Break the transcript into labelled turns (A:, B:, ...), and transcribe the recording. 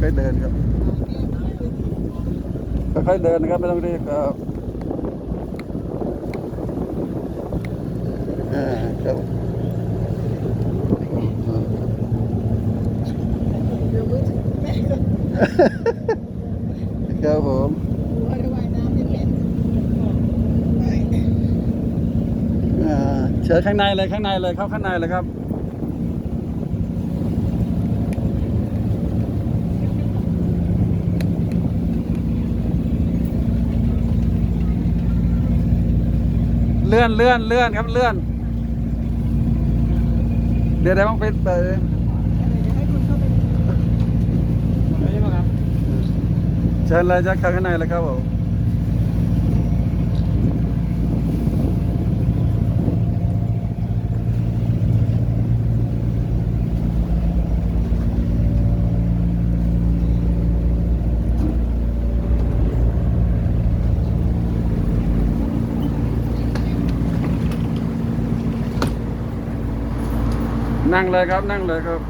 A: ค่อยๆเดินครับค่อยๆเดินนะครับไม่ต้องรีบครับอ่าครับ
B: เดี๋ยวมือถือแม่ก็
A: ครับผม
B: ว่าได้ว่ายน้ำไม่เป็นไป
A: อ่าเชิญข้างในเลยข้างในเลยเข้าข้างในเลยครับ เลื่อนเลื่อนเลื่อนครับเลื่อน เดี๋ยวเดี๋ยวต้องปิดไป
B: เดี๋ยวให้คุณเข้าไป
C: ไม่ใช่ครับ
A: เชิญเลยจะเข้าข้างในเลยครับผม นั่งเลยครับนั่งเลยครับ